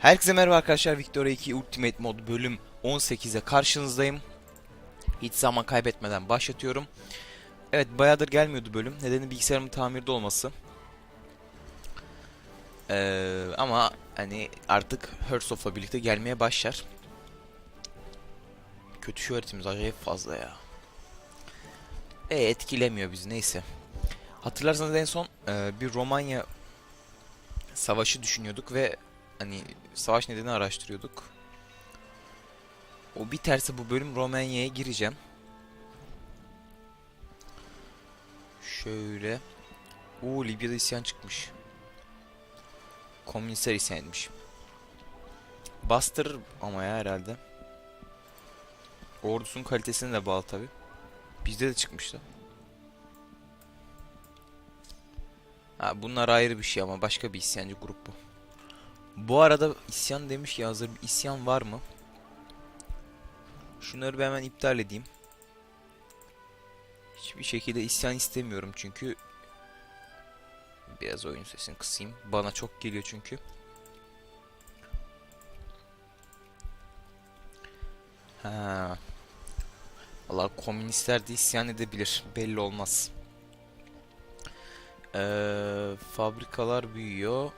Herkese merhaba arkadaşlar. Victoria 2 Ultimate Mod bölüm 18'e karşınızdayım. Hiç zaman kaybetmeden başlatıyorum. Evet bayağıdır gelmiyordu bölüm. Nedeni bilgisayarımın tamirde olması. Ee, ama hani artık Herzog'la birlikte gelmeye başlar. Kötü şu öğretimiz acayip fazla ya. E etkilemiyor bizi neyse. Hatırlarsanız en son e, bir Romanya savaşı düşünüyorduk ve hani savaş nedeni araştırıyorduk. O biterse bu bölüm Romanya'ya gireceğim. Şöyle. Oo Libya'da isyan çıkmış. Komünistler isyan etmiş. Bastırır ama ya herhalde. Ordusunun kalitesine de bağlı tabi. Bizde de çıkmıştı. Ha, bunlar ayrı bir şey ama başka bir isyancı grup bu. Bu arada isyan demiş ya hazır bir isyan var mı? Şunları bir hemen iptal edeyim. Hiçbir şekilde isyan istemiyorum çünkü biraz oyun sesini kısayım. Bana çok geliyor çünkü. Ha. Allah komünistler de isyan edebilir. Belli olmaz. Ee, fabrikalar büyüyor.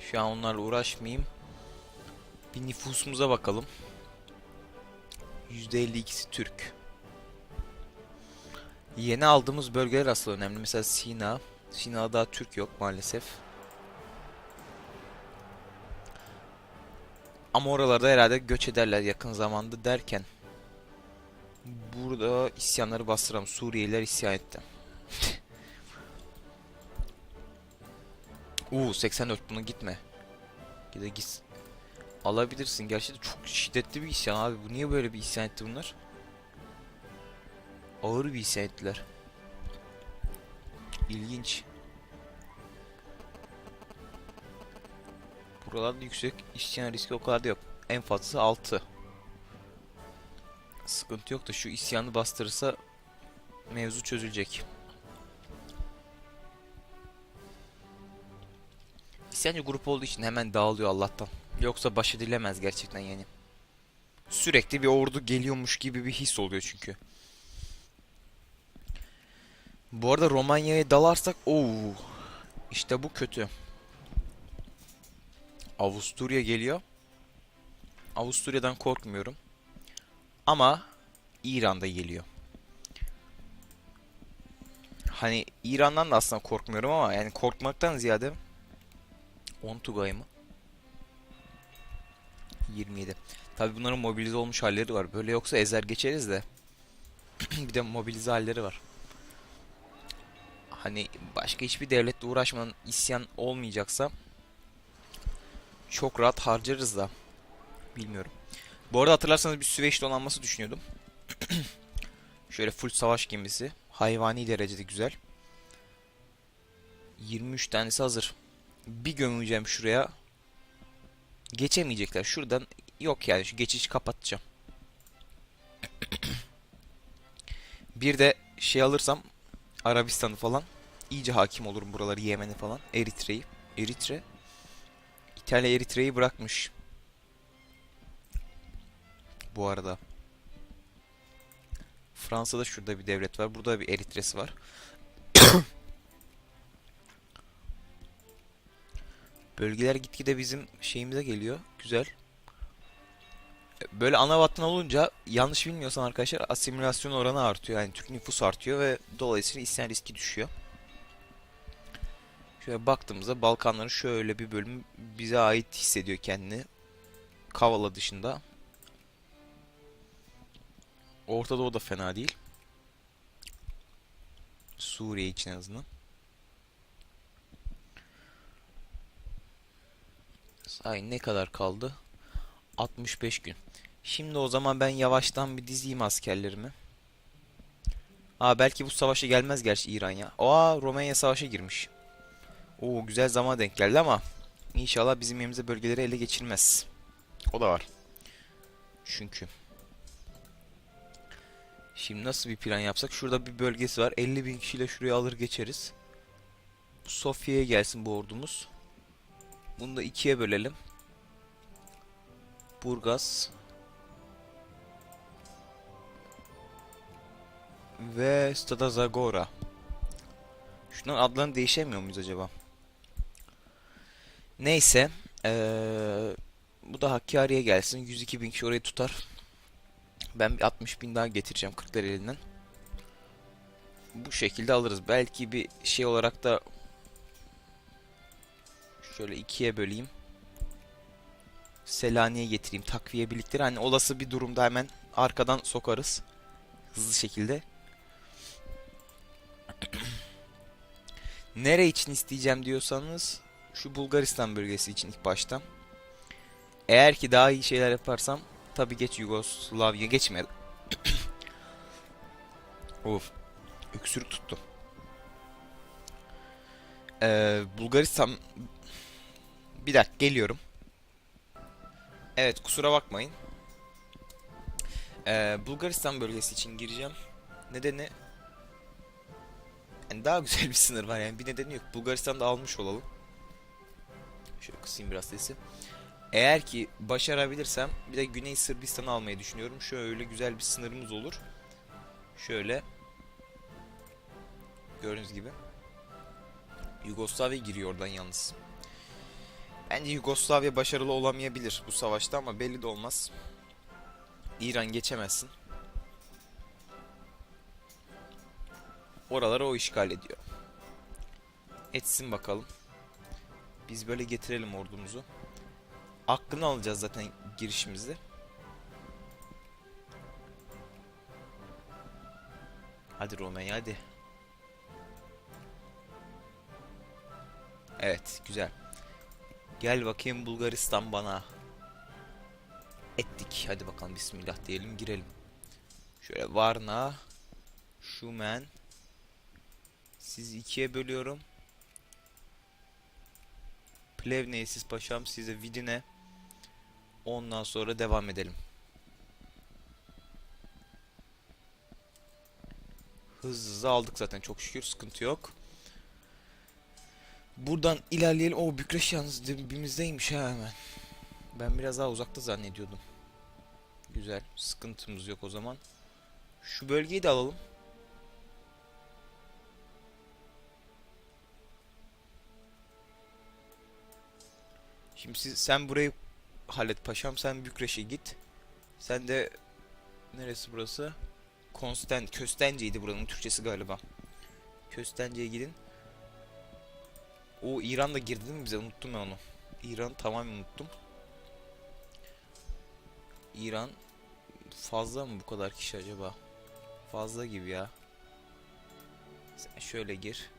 Şu an onlarla uğraşmayayım. Bir nüfusumuza bakalım. %52'si Türk. Yeni aldığımız bölgeler aslında önemli. Mesela Sina. Sina'da daha Türk yok maalesef. Ama oralarda herhalde göç ederler yakın zamanda derken. Burada isyanları bastıram. Suriyeliler isyan etti. Uuu 84 bunu gitme. Gide git. Alabilirsin. Gerçi de çok şiddetli bir isyan abi. Bu niye böyle bir isyan etti bunlar? Ağır bir isyan ettiler. İlginç. Buralarda yüksek isyan riski o kadar da yok. En fazlası 6. Sıkıntı yok da şu isyanı bastırırsa mevzu çözülecek. İsyancı grup olduğu için hemen dağılıyor Allah'tan. Yoksa baş edilemez gerçekten yani. Sürekli bir ordu geliyormuş gibi bir his oluyor çünkü. Bu arada Romanya'ya dalarsak ooo işte bu kötü. Avusturya geliyor. Avusturya'dan korkmuyorum. Ama İran'da geliyor. Hani İran'dan da aslında korkmuyorum ama yani korkmaktan ziyade 10 Tugay mı? 27. Tabi bunların mobilize olmuş halleri var. Böyle yoksa ezer geçeriz de. bir de mobilize halleri var. Hani başka hiçbir devletle uğraşmadan isyan olmayacaksa çok rahat harcarız da. Bilmiyorum. Bu arada hatırlarsanız bir Süveyş donanması düşünüyordum. Şöyle full savaş gemisi. Hayvani derecede güzel. 23 tanesi hazır. Bir gömeceğim şuraya. Geçemeyecekler. Şuradan yok yani şu geçişi kapatacağım. bir de şey alırsam Arabistan'ı falan iyice hakim olurum buraları Yemen'i falan. Eritre'yi. Eritre. İtalya Eritre'yi bırakmış. Bu arada. Fransa'da şurada bir devlet var. Burada bir Eritre'si var. Bölgeler gitgide bizim şeyimize geliyor. Güzel. Böyle ana vatan olunca yanlış bilmiyorsan arkadaşlar asimilasyon oranı artıyor. Yani Türk nüfus artıyor ve dolayısıyla isyan riski düşüyor. Şöyle baktığımızda Balkanların şöyle bir bölümü bize ait hissediyor kendini. Kavala dışında. Orta Doğu da fena değil. Suriye için en azından. Ay ne kadar kaldı? 65 gün. Şimdi o zaman ben yavaştan bir dizeyim askerlerimi. Aa belki bu savaşa gelmez gerçi İran ya. Aa Romanya savaşa girmiş. Oo güzel zaman denk geldi ama inşallah bizim yerimize bölgeleri ele geçirmez. O da var. Çünkü. Şimdi nasıl bir plan yapsak? Şurada bir bölgesi var. 50 bin kişiyle şuraya alır geçeriz. Sofya'ya gelsin bu ordumuz. Bunu da ikiye bölelim. Burgaz ve Stada Zagora. Şunların adlarını değişemiyor muyuz acaba? Neyse. eee, bu da Hakkari'ye gelsin. 102 bin kişi orayı tutar. Ben bir 60 bin daha getireceğim Kırklareli'nden. Bu şekilde alırız. Belki bir şey olarak da şöyle ikiye böleyim. Selanik'e getireyim. Takviye birlikleri. Hani olası bir durumda hemen arkadan sokarız. Hızlı şekilde. Nere için isteyeceğim diyorsanız şu Bulgaristan bölgesi için ilk başta. Eğer ki daha iyi şeyler yaparsam tabi geç Yugoslavya geçmedi. of. Öksürük tuttu. Ee, Bulgaristan bir dakika geliyorum. Evet kusura bakmayın. Ee, Bulgaristan bölgesi için gireceğim. Nedeni yani daha güzel bir sınır var yani bir nedeni yok. Bulgaristan'da almış olalım. Şöyle kısayım biraz sesi. Eğer ki başarabilirsem bir de Güney Sırbistan'ı almayı düşünüyorum. Şöyle güzel bir sınırımız olur. Şöyle. Gördüğünüz gibi. Yugoslavya giriyor oradan yalnız. Bence Yugoslavya başarılı olamayabilir bu savaşta ama belli de olmaz. İran geçemezsin. Oraları o işgal ediyor. Etsin bakalım. Biz böyle getirelim ordumuzu. Aklını alacağız zaten girişimizde. Hadi Romanya hadi. Evet güzel. Gel bakayım Bulgaristan bana. Ettik. Hadi bakalım bismillah diyelim girelim. Şöyle Varna. Şumen. Siz ikiye bölüyorum. Plevne'yi siz paşam size Vidin'e. Ondan sonra devam edelim. Hızlı aldık zaten çok şükür sıkıntı yok. Buradan ilerleyelim. O Bükreş yalnız dibimizdeymiş ha hemen. Ben biraz daha uzakta zannediyordum. Güzel. Sıkıntımız yok o zaman. Şu bölgeyi de alalım. Şimdi siz, sen burayı hallet paşam. Sen Bükreş'e git. Sen de neresi burası? Konstant, Köstence'ydi buranın Türkçesi galiba. Köstence'ye gidin. O İran da girdi mi bize? Unuttum ben onu. İran tamamen unuttum. İran fazla mı bu kadar kişi acaba? Fazla gibi ya. Sen şöyle gir.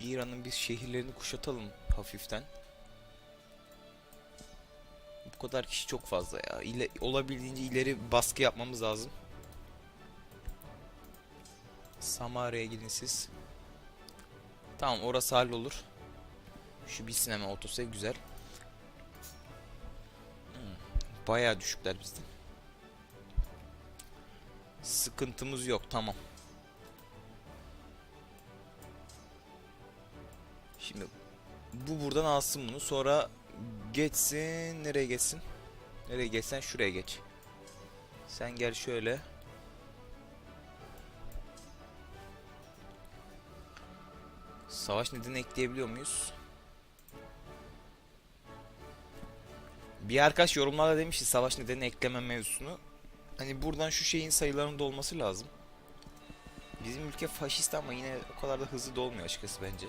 İran'ın biz şehirlerini kuşatalım hafiften. Bu kadar kişi çok fazla ya. İle, olabildiğince ileri baskı yapmamız lazım. Samarya'ya gidin siz. Tamam orası hallolur. Şu bitsin hemen otosev güzel. Hmm, Bayağı düşükler bizden. Sıkıntımız yok tamam. Şimdi bu buradan alsın bunu sonra geçsin nereye geçsin? Nereye geçsen şuraya geç. Sen gel şöyle. Savaş nedeni ekleyebiliyor muyuz? Bir arkadaş yorumlarda demişti savaş nedeni ekleme mevzusunu. Hani buradan şu şeyin sayılarının da olması lazım. Bizim ülke faşist ama yine o kadar da hızlı da olmuyor açıkçası bence.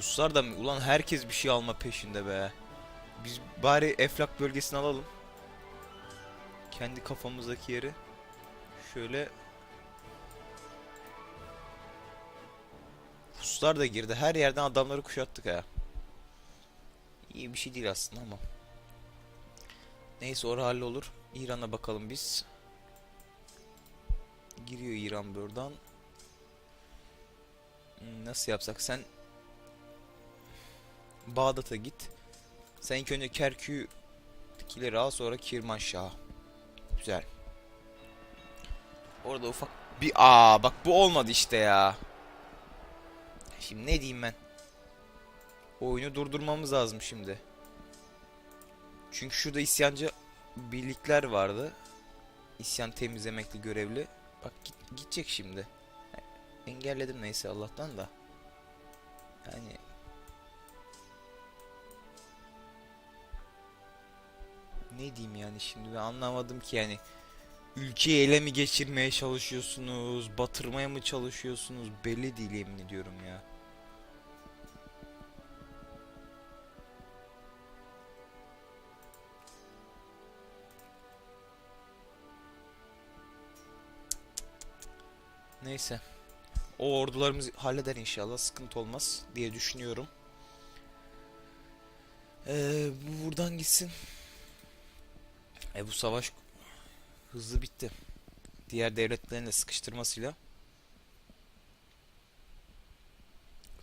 Ruslar da mı? Ulan herkes bir şey alma peşinde be. Biz bari Eflak bölgesini alalım. Kendi kafamızdaki yeri. Şöyle Ruslar da girdi. Her yerden adamları kuşattık ha. İyi bir şey değil aslında ama. Neyse orası hallolur. İran'a bakalım biz. Giriyor İran buradan. Hmm, Nasıl yapsak sen Bağdat'a git. Sen ilk önce Kerkük'tekileri al sonra Kirmanşah'a. Güzel. Orada ufak bir aa bak bu olmadı işte ya. Şimdi ne diyeyim ben? Oyunu durdurmamız lazım şimdi. Çünkü şurada isyancı birlikler vardı. İsyan temizlemekle görevli. Bak git- gidecek şimdi. Engelledim neyse Allah'tan da. Yani ne diyeyim yani şimdi ben anlamadım ki yani ülkeyi ele mi geçirmeye çalışıyorsunuz, batırmaya mı çalışıyorsunuz belli değil yemin ediyorum ya. Neyse. O ordularımız halleder inşallah. Sıkıntı olmaz diye düşünüyorum. Ee, bu buradan gitsin. E bu savaş hızlı bitti. Diğer devletlerin de sıkıştırmasıyla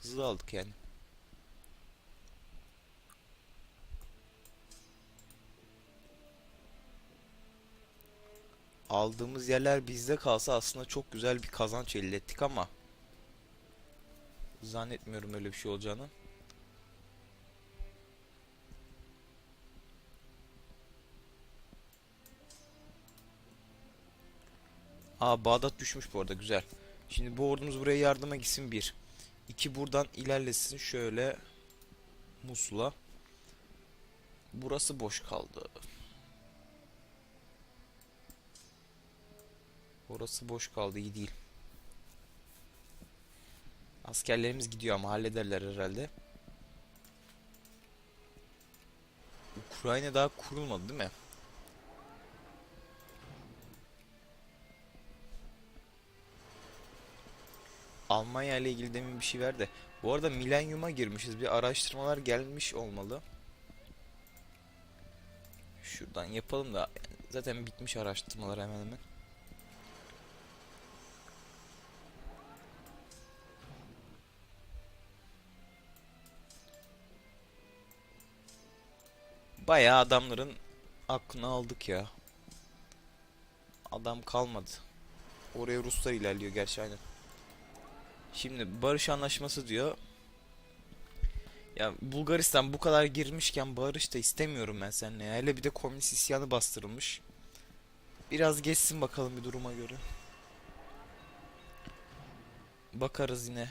hızlı aldık yani. Aldığımız yerler bizde kalsa aslında çok güzel bir kazanç elde ettik ama zannetmiyorum öyle bir şey olacağını. Aa Bağdat düşmüş bu arada güzel. Şimdi bu ordumuz buraya yardıma gitsin bir. İki buradan ilerlesin şöyle Musul'a. Burası boş kaldı. Orası boş kaldı iyi değil. Askerlerimiz gidiyor ama hallederler herhalde. Ukrayna daha kurulmadı değil mi? Almanya ile ilgili demin bir şey verdi. Bu arada milenyuma girmişiz. Bir araştırmalar gelmiş olmalı. Şuradan yapalım da zaten bitmiş araştırmalar hemen hemen. Bayağı adamların aklını aldık ya. Adam kalmadı. Oraya Ruslar ilerliyor gerçi aynen. Şimdi barış anlaşması diyor. Ya Bulgaristan bu kadar girmişken barış da istemiyorum ben seninle. ya. Hele bir de komünist isyanı bastırılmış. Biraz geçsin bakalım bir duruma göre. Bakarız yine.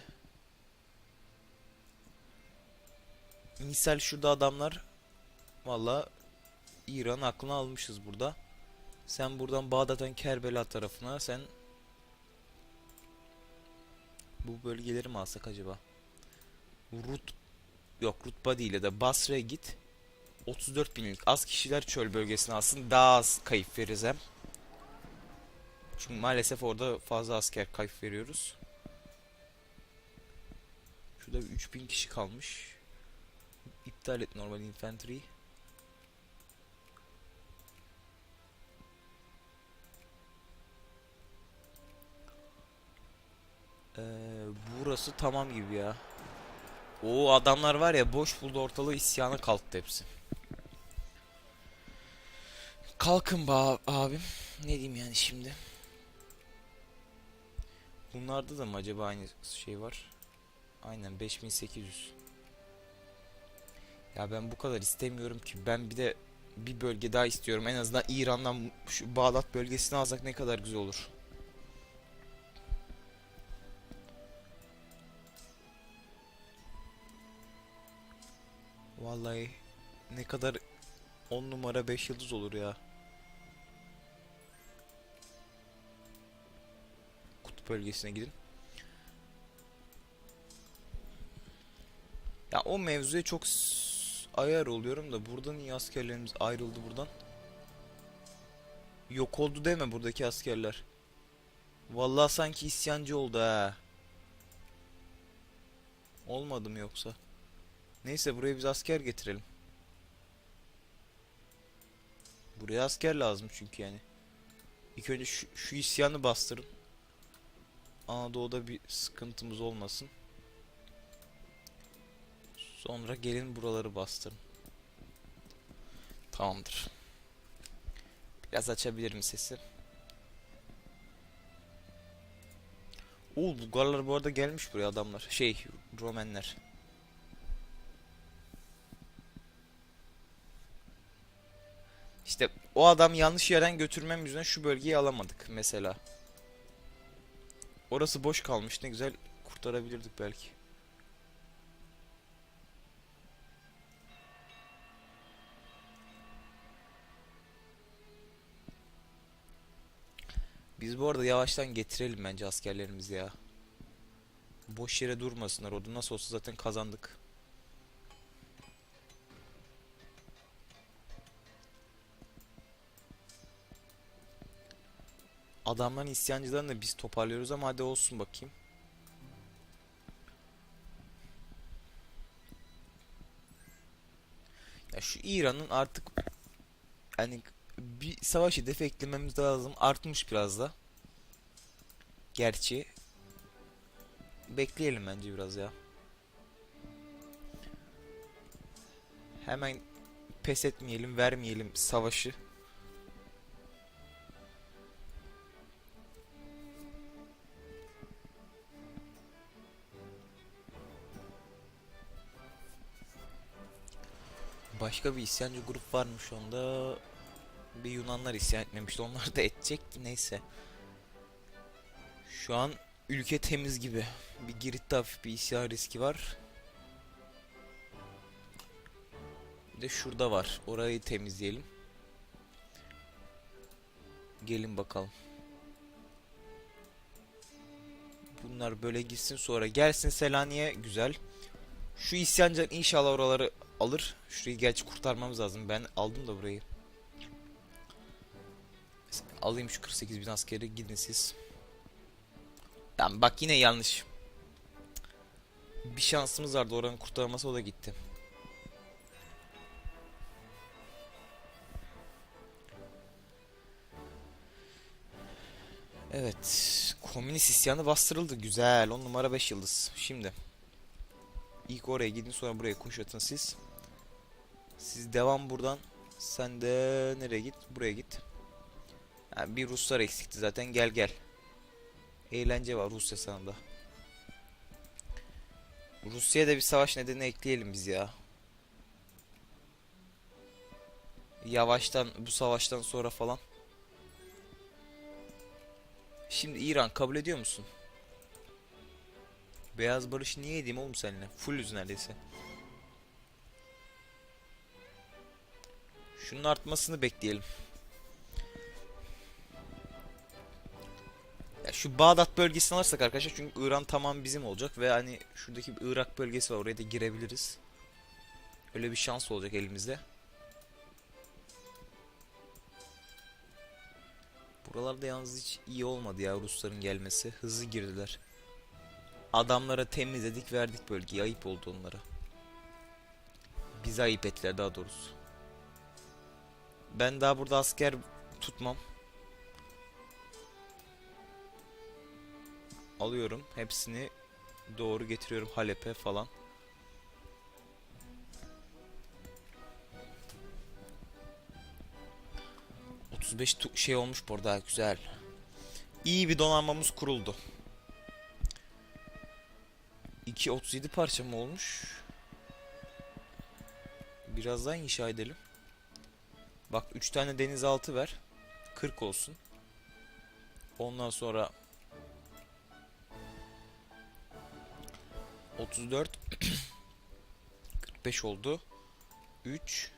Misal şurada adamlar Valla İran aklını almışız burada. Sen buradan Bağdat'tan Kerbela tarafına sen bu bölgeleri mi alsak acaba? Rut yok Rutba değil ya da Basra'ya git. 34 binlik az kişiler çöl bölgesine alsın daha az kayıp veririz hem. Çünkü maalesef orada fazla asker kayıp veriyoruz. Şurada bir 3000 kişi kalmış. İptal et normal infantry. Ee, burası tamam gibi ya. O adamlar var ya boş buldu ortalığı isyana kalktı hepsi. Kalkın be ab- abim. Ne diyeyim yani şimdi? Bunlarda da mı acaba aynı şey var? Aynen 5800. Ya ben bu kadar istemiyorum ki. Ben bir de bir bölge daha istiyorum. En azından İran'dan şu Bağdat bölgesini alsak ne kadar güzel olur. Vallahi ne kadar 10 numara 5 yıldız olur ya. Kutup bölgesine gidin. Ya o mevzuya çok ayar oluyorum da burada niye askerlerimiz ayrıldı buradan? Yok oldu deme buradaki askerler. Vallahi sanki isyancı oldu ha. Olmadı mı yoksa? Neyse buraya biz asker getirelim. Buraya asker lazım çünkü yani. İlk önce şu, şu isyanı bastırın. Anadolu'da bir sıkıntımız olmasın. Sonra gelin buraları bastırın. Tamamdır. Biraz açabilirim sesi. Oo Bulgarlar bu arada gelmiş buraya adamlar. Şey Romenler. İşte o adam yanlış yerden götürmem yüzünden şu bölgeyi alamadık mesela. Orası boş kalmış ne güzel kurtarabilirdik belki. Biz bu arada yavaştan getirelim bence askerlerimizi ya. Boş yere durmasınlar. Orada nasıl olsa zaten kazandık. Adamların isyancılarını da biz toparlıyoruz ama hadi olsun bakayım. Ya şu İran'ın artık yani bir savaş hedefi eklememiz lazım. Artmış biraz da. Gerçi bekleyelim bence biraz ya. Hemen pes etmeyelim, vermeyelim savaşı. Başka bir isyancı grup varmış onda. Bir Yunanlar isyan etmemişti. Onlar da edecek. Neyse. Şu an ülke temiz gibi. Bir Girit'te hafif bir isyan riski var. Bir de şurada var. Orayı temizleyelim. Gelin bakalım. Bunlar böyle gitsin sonra gelsin Selanik'e güzel. Şu isyancılar inşallah oraları alır. Şurayı gerçi kurtarmamız lazım. Ben aldım da burayı. Alayım şu 48 bin askeri gidin siz. Tamam bak yine yanlış. Bir şansımız vardı oranın kurtarması o da gitti. Evet. Komünist isyanı bastırıldı. Güzel. 10 numara 5 yıldız. Şimdi. İlk oraya gidin sonra buraya kuşatın siz. Siz devam buradan. Sen de nereye git? Buraya git. Ha, bir Ruslar eksikti zaten. Gel gel. Eğlence var Rusya sanında. Rusya'ya da bir savaş nedeni ekleyelim biz ya. Yavaştan bu savaştan sonra falan. Şimdi İran kabul ediyor musun? Beyaz barış niye edeyim oğlum seninle? Fullüz neredeyse. Şunun artmasını bekleyelim. Ya şu Bağdat bölgesini alırsak arkadaşlar çünkü İran tamam bizim olacak ve hani şuradaki bir Irak bölgesi var oraya da girebiliriz. Öyle bir şans olacak elimizde. Buralarda yalnız hiç iyi olmadı ya Rusların gelmesi. Hızlı girdiler. Adamlara temizledik verdik bölgeyi. Ayıp oldu onlara. Bize ayıp ettiler daha doğrusu. Ben daha burada asker tutmam. Alıyorum. Hepsini doğru getiriyorum Halep'e falan. ...35 şey olmuş burada güzel. İyi bir donanmamız kuruldu. 2.37 parça mı olmuş? Biraz daha inşa edelim. Bak 3 tane denizaltı ver. 40 olsun. Ondan sonra 34 45 oldu. 3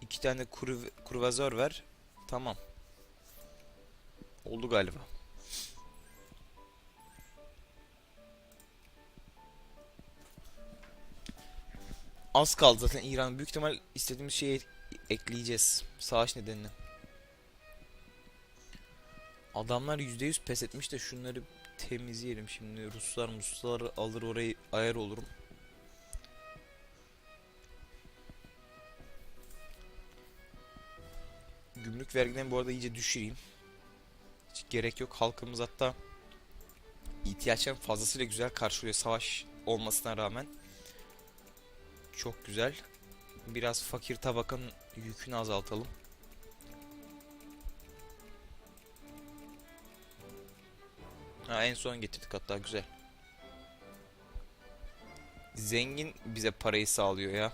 2 tane kuru, kruvazör ver. Tamam. Oldu galiba. Az kaldı zaten İran. Büyük ihtimal istediğimiz şeyi ekleyeceğiz. Savaş nedeniyle. Adamlar %100 pes etmiş de şunları temizleyelim şimdi. Ruslar Ruslar alır orayı ayar olurum. Gümrük vergilerini bu arada iyice düşüreyim. Hiç gerek yok. Halkımız hatta ihtiyaçların fazlasıyla güzel karşılıyor savaş olmasına rağmen. Çok güzel. Biraz fakir tabakanın yükünü azaltalım. Ha, en son getirdik hatta güzel. Zengin bize parayı sağlıyor ya.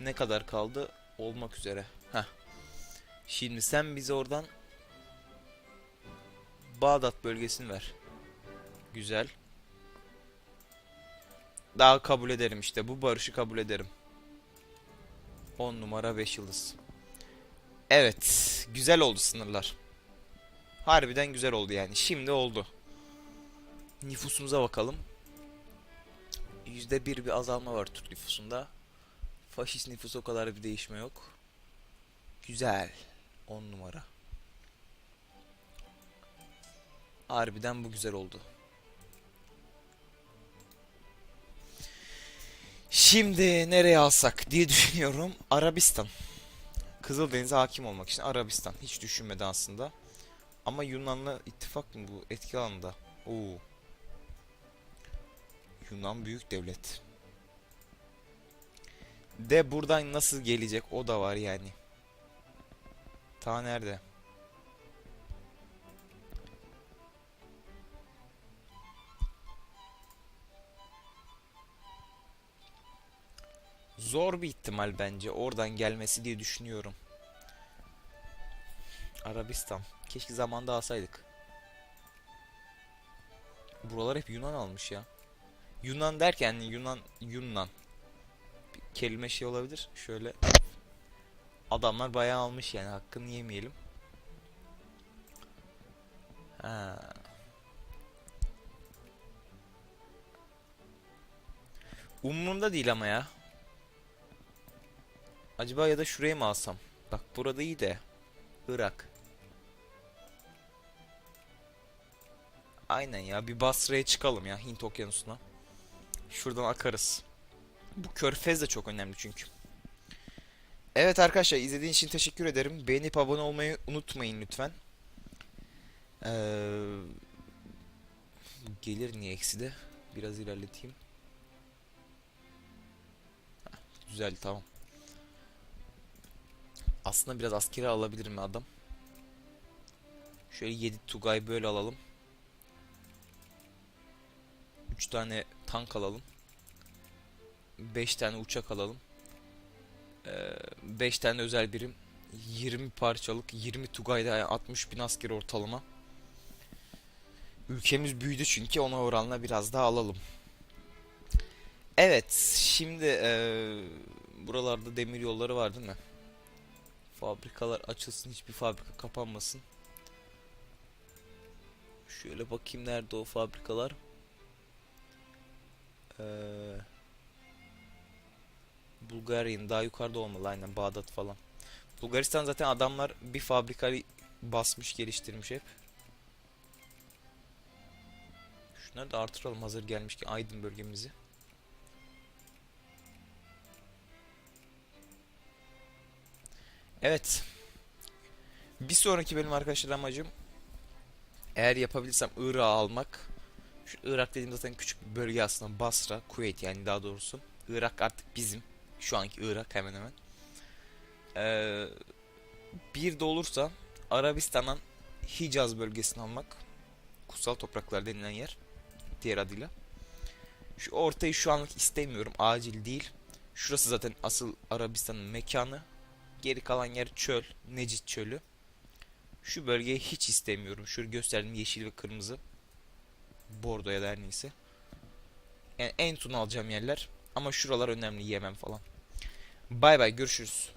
Ne kadar kaldı? Olmak üzere. Heh. Şimdi sen bize oradan Bağdat bölgesini ver. Güzel. Daha kabul ederim işte. Bu barışı kabul ederim. 10 numara 5 yıldız. Evet. Güzel oldu sınırlar. Harbiden güzel oldu yani. Şimdi oldu. Nüfusumuza bakalım. %1 bir azalma var Türk nüfusunda. Faşist nüfus o kadar bir değişme yok. Güzel. 10 numara. Harbiden bu güzel oldu. Şimdi nereye alsak diye düşünüyorum. Arabistan. Kızıldeniz'e hakim olmak için Arabistan. Hiç düşünmedi aslında. Ama Yunan'la ittifak mı bu etki alanında? Oo. Yunan büyük devlet. De buradan nasıl gelecek o da var yani. Ta nerede? Zor bir ihtimal bence oradan gelmesi diye düşünüyorum. Arabistan. Keşke zamanda alsaydık. Buralar hep Yunan almış ya. Yunan derken Yunan Yunan. Bir kelime şey olabilir. Şöyle adamlar bayağı almış yani hakkını yemeyelim. Ha. Umurumda değil ama ya. Acaba ya da şuraya mı alsam? Bak burada iyi de. Irak. Aynen ya bir Basra'ya çıkalım ya Hint okyanusuna. Şuradan akarız. Bu körfez de çok önemli çünkü. Evet arkadaşlar izlediğiniz için teşekkür ederim. Beğenip abone olmayı unutmayın lütfen. Ee, gelir niye eksi de? Biraz ilerleteyim. Heh, güzel tamam. Aslında biraz askeri alabilirim adam. Şöyle 7 Tugay böyle alalım. 3 tane tank alalım. 5 tane uçak alalım. 5 tane özel birim. 20 parçalık 20 Tugay'da yani 60 bin asker ortalama. Ülkemiz büyüdü çünkü ona oranla biraz daha alalım. Evet şimdi eee, buralarda demir yolları var değil mi? Fabrikalar açılsın hiçbir fabrika kapanmasın. Şöyle bakayım nerede o fabrikalar. Ee, Bulgaria'nın daha yukarıda olmalı aynen Bağdat falan. Bulgaristan zaten adamlar bir fabrikayı basmış geliştirmiş hep. Şunları da artıralım hazır gelmişken Aydın bölgemizi. Evet. Bir sonraki bölüm arkadaşlar amacım eğer yapabilirsem Irak'ı almak. Şu Irak dediğim zaten küçük bir bölge aslında Basra, Kuveyt yani daha doğrusu. Irak artık bizim. Şu anki Irak hemen hemen. Ee, bir de olursa Arabistan'dan Hicaz bölgesini almak. Kutsal topraklar denilen yer. Diğer adıyla. Şu ortayı şu anlık istemiyorum. Acil değil. Şurası zaten asıl Arabistan'ın mekanı. Geri kalan yer çöl. Necid çölü. Şu bölgeyi hiç istemiyorum. Şurada gösterdiğim yeşil ve kırmızı. Bordo ya da her neyse. Yani en son alacağım yerler. Ama şuralar önemli. Yemem falan. Bay bay görüşürüz.